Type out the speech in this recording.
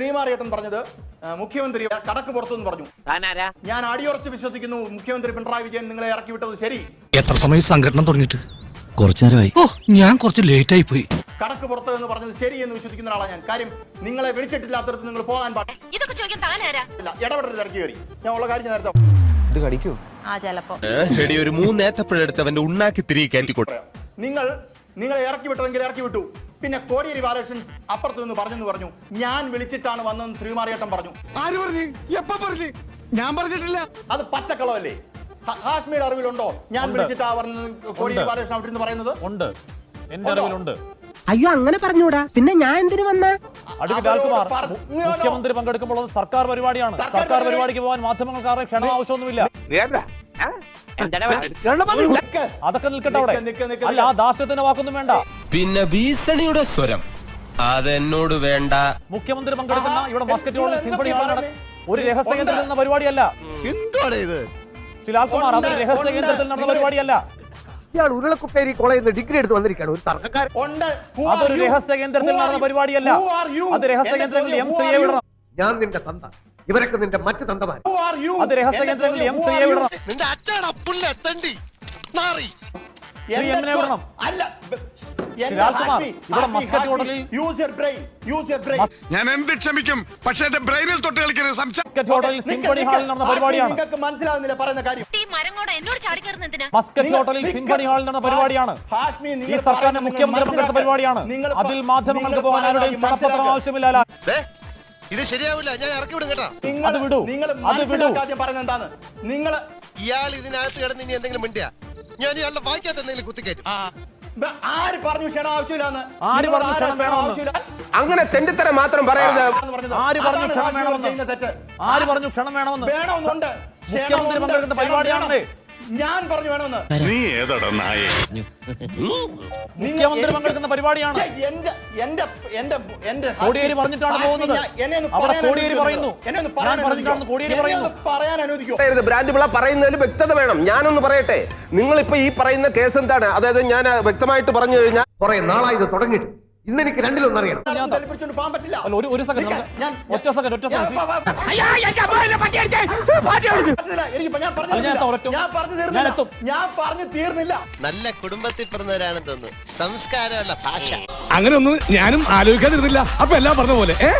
ശ്രീമാറിയേട്ടൻ പറഞ്ഞത് മുഖ്യമന്ത്രി കടക്ക് പുറത്തുനിന്ന് പറഞ്ഞു. ഞാൻ അടിയുറച്ച് വിശ്വസിക്കുന്നു മുഖ്യമന്ത്രി പിണറായി വിജയൻ നിങ്ങളെ ഇറക്കി വിട്ടത് ശരി. എത്ര സമയം സംഘടന തുടങ്ങിയിട്ട്? കുറച്ചു നേരമായി. ഓ ഞാൻ കുറച്ച് ലേറ്റ് ആയി പോയി. കടക്ക് പുറത്ത് എന്ന് പറഞ്ഞത് ശരി എന്ന് വിശ്വസിക്കുന്ന ആളാണ് ഞാൻ. കാര്യം നിങ്ങളെ വിളിച്ചിട്ടില്ലാത്തടത്ത് നിങ്ങൾ പോകാൻ പാടില്ല ഇതൊക്കെ ചോദിക്കാൻ താനാരാ? ഇടപെടരുത് ഇറക്കി കയറി. ഞാൻ ഉള്ള കാര്യം നേരത്തെ ഇത് കടിക്കൂ? ആ ചിലപ്പോ. എടി ഒരു മൂന്നേത്തപ്പഴെടുത്ത് അവന്റെ ഉണ്ണാക്കി തിരികെ കയറ്റിക്കൊട്ടു. നിങ്ങൾ നിങ്ങളെ ഇറക്കി വിട്ടതെങ്കിൽ ഇറക്കി വിട്ടു. പിന്നെ കോടിയേരി ബാലകൃഷ്ണൻ അപ്പുറത്ത് നിന്ന് പറഞ്ഞെന്ന് പറഞ്ഞു. ഞാൻ വിളിച്ചിട്ടാണ് വന്നതെന്ന് ശ്രീമാറിയേട്ടം പറഞ്ഞു. ആര് പറഞ്ഞു? എപ്പോ പറഞ്ഞു? ഞാൻ പറഞ്ഞിട്ടില്ല. അത് പച്ചക്കളവല്ലേ? ഹാഷ്മിയുടെ അറിവിലുണ്ടോ? ഞാൻ വിളിച്ചിട്ടാ പറഞ്ഞത് കോടിയേരി ബാലകൃഷ്ണൻ അവിടെ നിന്ന് പറയുന്നത്? ഉണ്ട്. എന്റെ ഉണ്ടോ? അറിവിലുണ്ട്. അയ്യോ അങ്ങനെ പറഞ്ഞൂടാ. പിന്നെ ഞാൻ എന്തിനു വന്ന? മുഖ്യമന്ത്രി പങ്കെടുക്കുമ്പോൾ സർക്കാർ പരിപാടിയാണ്. സർക്കാർ പരിപാടിക്ക് പോകാൻ മാധ്യമങ്ങൾക്ക് ആരുടെ ക്ഷണം ആവശ്യമൊന്നുമില്ല. അതൊക്കെ നിൽക്കട്ടെ അവിടെ. അല്ല ആ ധാർഷ്ട്യത്തിന്റെ വാക്കൊന്നും വേണ്ട. പിന്നെ ഭീഷണിയുടെ സ്വരം. അതെന്നോട് വേണ്ട. മുഖ്യമന്ത്രി പങ്കെടുക്കുന്ന ഇവിടെ മസ്കറ്റ് നിങ്ങൾ സിംഫണി ഹാൾ നട- ഒരു രഹസ്യ കേന്ദ്രത്തിൽ നിന്ന പരിപാടിയല്ല. എന്താണ് ഇത്? ശ്രീ ലാൽകുമാർ അതൊരു രഹസ്യ കേന്ദ്രത്തിൽ നടന്ന പരിപാടിയല്ല. ഇയാൾ ഉരുളക്കുപ്പേരി കോളേജിൽ നിന്ന് ഡിഗ്രി എടുത്ത് വന്നിരിക്കുകയാണ്. ഒരു തർക്കക്കാരൻ. അതൊരു? രഹസ്യ കേന്ദ്രത്തിൽ നടന്ന പരിപാടിയല്ല? അത് രഹസ്യ കേന്ദ്രങ്ങളിൽ എം സ്ത്രീയെ വിടണം. ഞാൻ നിന്റെ തന്ത. ഇവരൊക്കെ നിന്റെ മറ്റു? അത് രഹസ്യ കേന്ദ്രങ്ങളിൽ എം സ്ത്രീയെ വിടണം. നിന്റെ അച്ഛനാ പുല്ല എത്തണ്ടി. മാറി. ശ്രീ എന്റെ എമ്മിനെ വിടണം. അല്ല ബ- എന്റെ ഇവിടെ മസ്കറ്റ് ഹോട്ടലിൽ- use your brain, use your brain. ഞാൻ എന്ത് ക്ഷമിക്കും? പക്ഷെ എന്റെ ബ്രെയിനിൽ തൊട്ട് കളിക്കുന്ന സംശയം മസ്കറ്റ് ഹോട്ടലിൽ നിക്ക്, സിംഫണി ഹാളിൽ നടന്ന പരിപാടിയാണ്. നിങ്ങൾക്ക് മനസ്സിലാകുന്നില്ല പറയുന്ന കാര്യം. ഈ മരം കൂടെ എന്നോട് ചാടിക്കയറുന്ന എന്തിനാ? മസ്കറ്റ് നിങ്ങൾ- ഹോട്ടലിൽ സിംഫണി ഹാളിൽ നടന്ന പരിപാടിയാണ്. ഹാഷ്മി, ഈ നിങ്ങൾ സർക്കാരിന്റെ മുഖ്യമന്ത്രി പങ്കെടുത്ത പരിപാടിയാണ്. അതിൽ മാധ്യമങ്ങൾക്ക് പോകാൻ ആരുടെയും ക്ഷണപത്രം ആവശ്യമില്ല ഇത് ശരിയാവില്ല ഞാൻ ഇറക്കി വിടും കേട്ടോ നിങ്ങൾ- അത് വിടൂ. നിങ്ങൾ അത് വിടൂ. ആദ്യം പറയുന്നത് എന്താണ് നിങ്ങൾ ഇയാൾ ഇതിനകത്ത് കിടന്ന് ഇനി എന്തെങ്കിലും മിണ്ടിയാ ഞാൻ ഇയാളുടെ വായിക്കാത്ത എന്തെങ്കിലും കുത്തിക്കയറ്റും ബ- ആര് പറഞ്ഞു ക്ഷണം ആവശ്യമില്ലാന്ന് ആര് പറഞ്ഞു ആരാ ക്ഷണം വേണമെന്ന്? ആവശ്യമില്ല അങ്ങനെ തെണ്ടിത്തരം മാത്രം പറയരുത് എന്ന് പറഞ്ഞത്. ആര് പറഞ്ഞു അതാണ് ക്ഷണം വേണമെന്ന്? ചെയ്യുന്ന തെറ്റ്. ആര് പറഞ്ഞു ക്ഷണം വേണമെന്ന് വേണമെന്നുണ്ട് മുഖ്യമന്ത്രി. പങ്കെടുക്കുന്ന ക്ഷണം പരിപാടിയാണെന്നേ. വേണം. ഞാൻ പറഞ്ഞു വേണമെന്ന്. നീ ഏതടാ നായേ? മുഖ്യമന്ത്രി പങ്കെടുക്കുന്ന പരിപാടിയാണ്. എന്റെ എന്റെ എന്റെ എന്റെ കോടിയേരി പറഞ്ഞിട്ടാണ് പോകുന്നത്. അവിടെ കോടിയേരി പറയുന്നു. എന്നെ ഒന്ന് ഞാൻ അനുവദിക്കൂ. കോടിയേരി പറയുന്നു. പറയാൻ അനുവദിക്കോ ബ്രാൻഡ് വിള പറയുന്നതിൽ വ്യക്തത വേണം. ഞാനൊന്ന് പറയട്ടെ. നിങ്ങൾ ഇപ്പൊ ഈ പറയുന്ന കേസ് എന്താണ്? അതായത് ഞാൻ വ്യക്തമായിട്ട് പറഞ്ഞു കഴിഞ്ഞാൽ കുറെ നാളായി ഇത് തുടങ്ങിയിട്ട്. ഇന്ന് എനിക്ക് രണ്ടിലൊന്നറിയണം അറിയണം പോകാൻ പറ്റില്ല ഒരു ഒരു സെക്കൻഡ് ഞാൻ ഒറ്റ സെക്കൻഡ് ഒറ്റ സെക്കൻഡ് നല്ല കുടുംബത്തിൽ പിറന്നവരാണ് തോന്നുന്നു സംസ്കാരമുള്ള ഭാഷ അങ്ങനെ ഒന്നും ഞാനും ആലോചിക്കാതിരുന്നില്ല അപ്പൊ എല്ലാം പറഞ്ഞ പോലെ ഏ